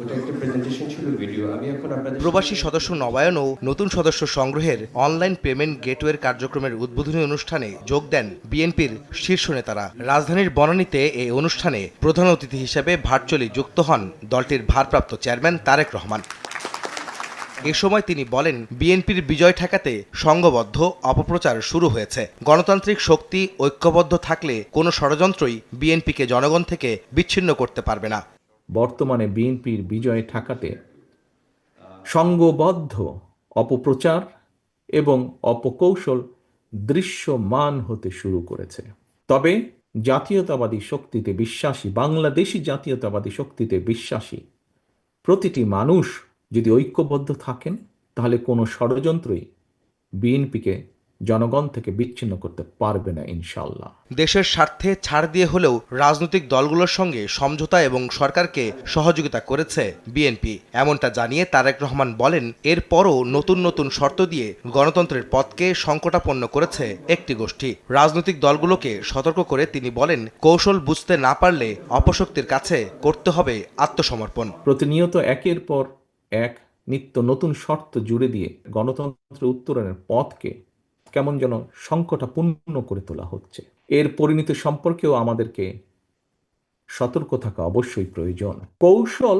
ওটা একটা প্রেজেন্টেশন ছিল ভিডিও আমি এখন আপনাদের প্রবাসী সদস্য নবায়ন ও নতুন সদস্য সংগ্রহের অনলাইন পেমেন্ট গেটওয়ের কার্যক্রমের উদ্বোধনী অনুষ্ঠানে যোগ দেন বিএনপির শীর্ষ নেতারা। রাজধানীর বনানীতে এই অনুষ্ঠানে প্রধান অতিথি হিসেবে ভার্চুয়ালি যুক্ত হন দলটির ভারপ্রাপ্ত চেয়ারম্যান তারেক রহমান। এ সময় তিনি বলেন বিএনপির বিজয় ঠেকাতে সংঘবদ্ধ অপপ্রচার শুরু হয়েছে। গণতান্ত্রিক শক্তি ঐক্যবদ্ধ থাকলে কোনো ষড়যন্ত্রই বিএনপিকে জনগণ থেকে বিচ্ছিন্ন করতে পারবে না। বর্তমানে বিএনপির বিজয় ঠেকাতে সংঘবদ্ধ অপপ্রচার এবং অপকৌশল দৃশ্যমান হতে শুরু করেছে। তবে জাতীয়তাবাদী শক্তিতে বিশ্বাসী, বাংলাদেশি জাতীয়তাবাদী শক্তিতে বিশ্বাসী প্রতিটি মানুষ যদি ঐক্যবদ্ধ থাকেন, তাহলে কোনো ষড়যন্ত্রই বিএনপিকে জনগণ থেকে বিচ্ছিন্ন করতে পারবে না ইনশাল্লাহ দেশের স্বার্থে ছাড় দিয়ে হলেও রাজনৈতিক দলগুলোর সঙ্গে সমঝোতা এবং সরকারকে সহযোগিতা করেছে বিএনপি। এমনটা জানিয়ে তারেক রহমান বলেন এরপরও নতুন নতুন শর্ত দিয়ে গণতন্ত্রের পথকে সংকটাপন্ন করেছে একটি গোষ্ঠী। রাজনৈতিক দলগুলোকে সতর্ক করে তিনি বলেন কৌশল বুঝতে না পারলে অপশক্তির কাছে করতে হবে আত্মসমর্পণ। প্রতিনিয়ত একের পর এক নিত্য নতুন শর্ত জুড়ে দিয়ে গণতন্ত্রের উত্তরণের পথকে কেমন যেন সংকটাপূর্ণ করে তোলা হচ্ছে। এর পরিণতি সম্পর্কেও আমাদেরকে সতর্ক থাকা অবশ্যই প্রয়োজন। কৌশল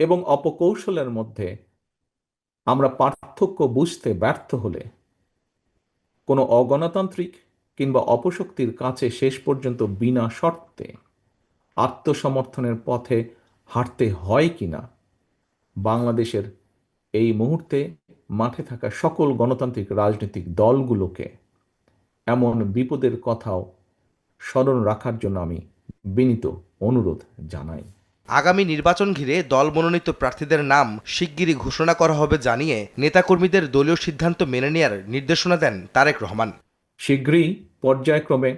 এবং অপকৌশলের মধ্যে আমরা পার্থক্য বুঝতে ব্যর্থ হলে কোনো অগণতান্ত্রিক কিংবা অপশক্তির কাছে শেষ পর্যন্ত বিনা শর্তে আত্মসমর্থনের পথে হাঁটতে হয় কিনা, বাংলাদেশের এই মুহূর্তে মাঠে থাকা সকল গণতান্ত্রিক রাজনৈতিক দলগুলোকে এমন বিপদের কথাও স্মরণ রাখার জন্য আমি বিনীত অনুরোধ জানাই। আগামী নির্বাচন ঘিরে দল মনোনীত প্রার্থীদের নাম শিগগিরই ঘোষণা করা হবে জানিয়ে নেতাকর্মীদের দলীয় সিদ্ধান্ত মেনে নেয়ার নির্দেশনা দেন তারেক রহমান। শীঘ্রই পর্যায়ক্রমে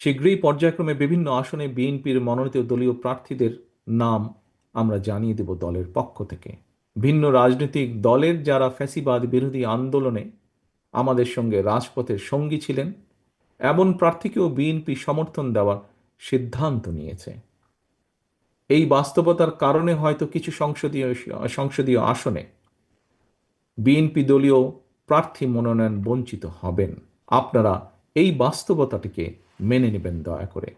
শীঘ্রই পর্যায়ক্রমে বিভিন্ন আসনে বিএনপির মনোনীত দলীয় প্রার্থীদের নাম আমরা জানিয়ে দেব দলের পক্ষ থেকে। ভিন্ন রাজনৈতিক দলের যারা ফ্যাসিবাদ বিরোধী আন্দোলনে আমাদের সঙ্গে রাজপথের সঙ্গী ছিলেন, এমন প্রার্থীকেও বিএনপি সমর্থন দেওয়ার সিদ্ধান্ত নিয়েছে। এই বাস্তবতার কারণে হয়তো কিছু সংসদীয় সংসদীয় আসনে বিএনপি দলীয় প্রার্থী মনোনয়ন বঞ্চিত হবেন। আপনারা এই বাস্তবতাটিকে মেনে নেবেন দয়া করে।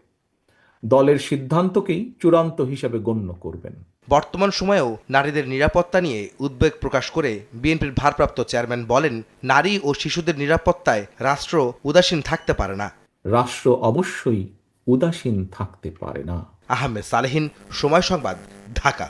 দলের সিদ্ধান্তকেই চূড়ান্ত হিসাবে গণ্য করবেন। বর্তমান সময়েও নারীদের নিরাপত্তা নিয়ে উদ্বেগ প্রকাশ করে বিএনপির ভারপ্রাপ্ত চেয়ারম্যান বলেন নারী ও শিশুদের নিরাপত্তায় রাষ্ট্র উদাসীন থাকতে পারে না। রাষ্ট্র অবশ্যই উদাসীন থাকতে পারে না। আহমেদ সালেহীন সময় সংবাদ ঢাকা।